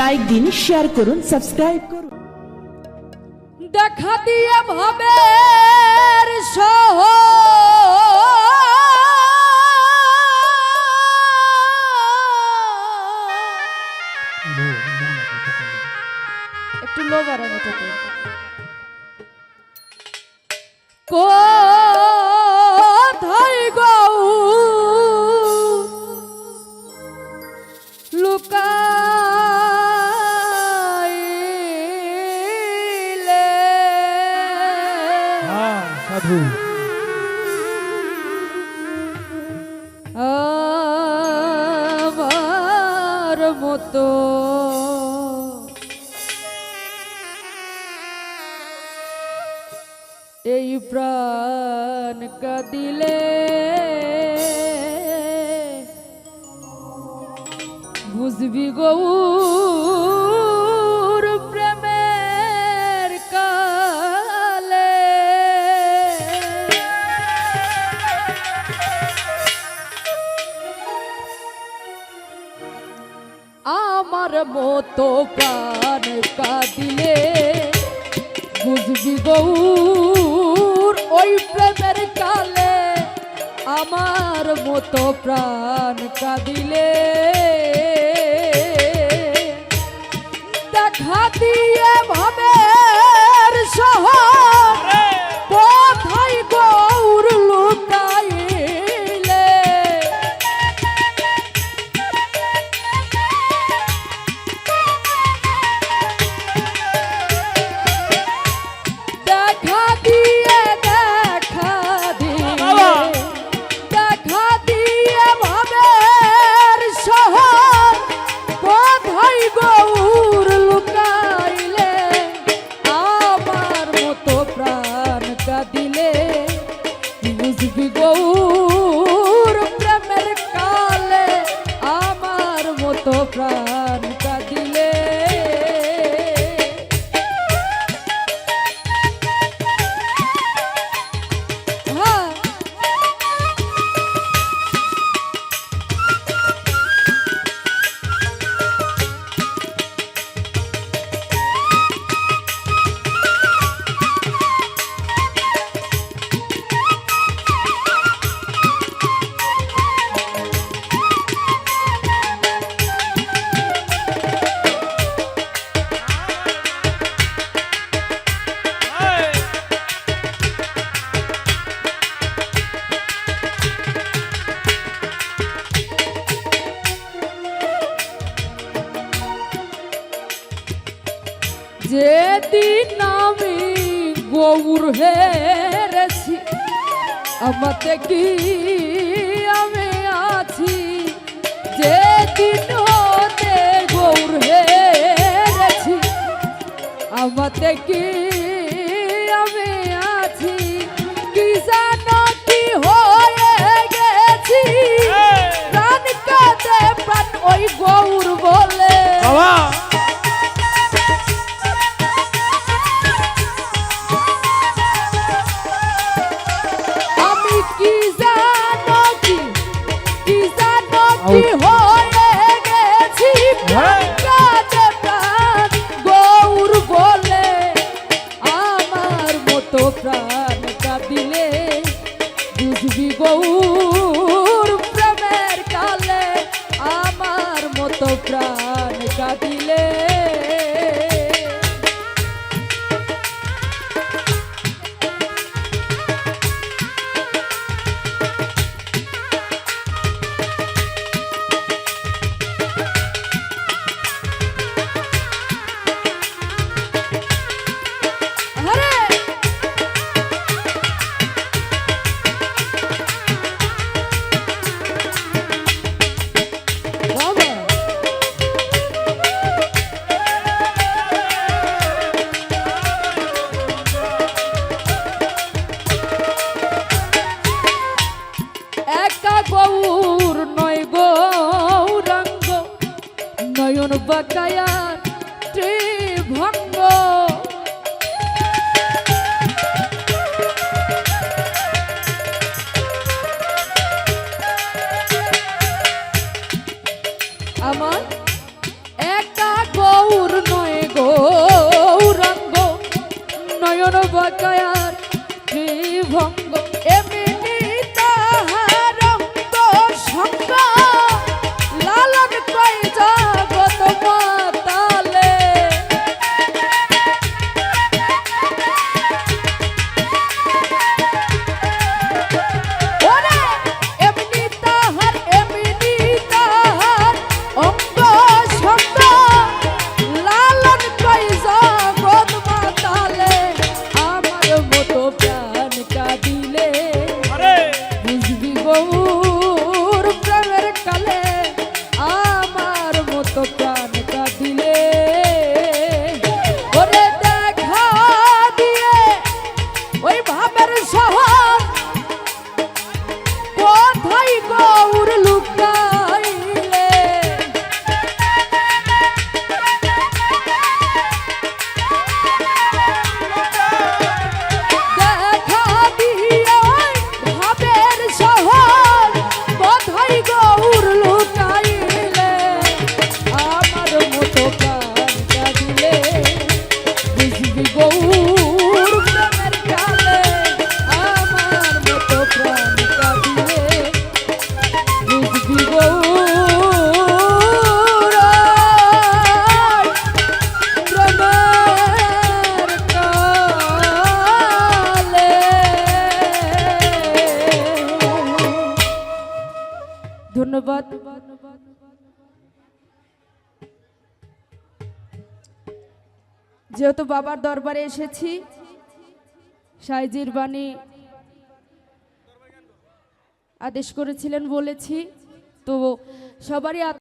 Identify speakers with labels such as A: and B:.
A: Like দিন share করুন subscribe করুন।
B: দেখা দিয়ে ভাবে সহ। একটু লো বাড়ান এটাতে
C: সাধু।
B: আমার মতো। এই প্রাণ কাদিলে বুঝবি গৌর। মতো প্রাণ কাঁদিলে বুঝবি গৌর ওই প্রেমের কালে আমার মতো প্রাণ কাঁদিলে। বুঝবি গৌর প্রেমের কালে আমার মতো প্রাণ। যেদিন আমি গৌর হেরেছি আমাতে কি আমি আছি? যেদিন হতে গৌর হেরেছি আমাতে কি হয়ে গেছি হ্যাঁ। গৌর বলে আমার মতো প্রাণ কাঁদিলে বুঝবি গৌর প্রেমের কালে আমার মতো প্রাণ বকায়ার ভঙ্গ ধন্যবাদ। যেহেতু বাবার দরবারে এসেছি সাইজির বাণী আদেশ করেছিলেন বলেছি তো সবারই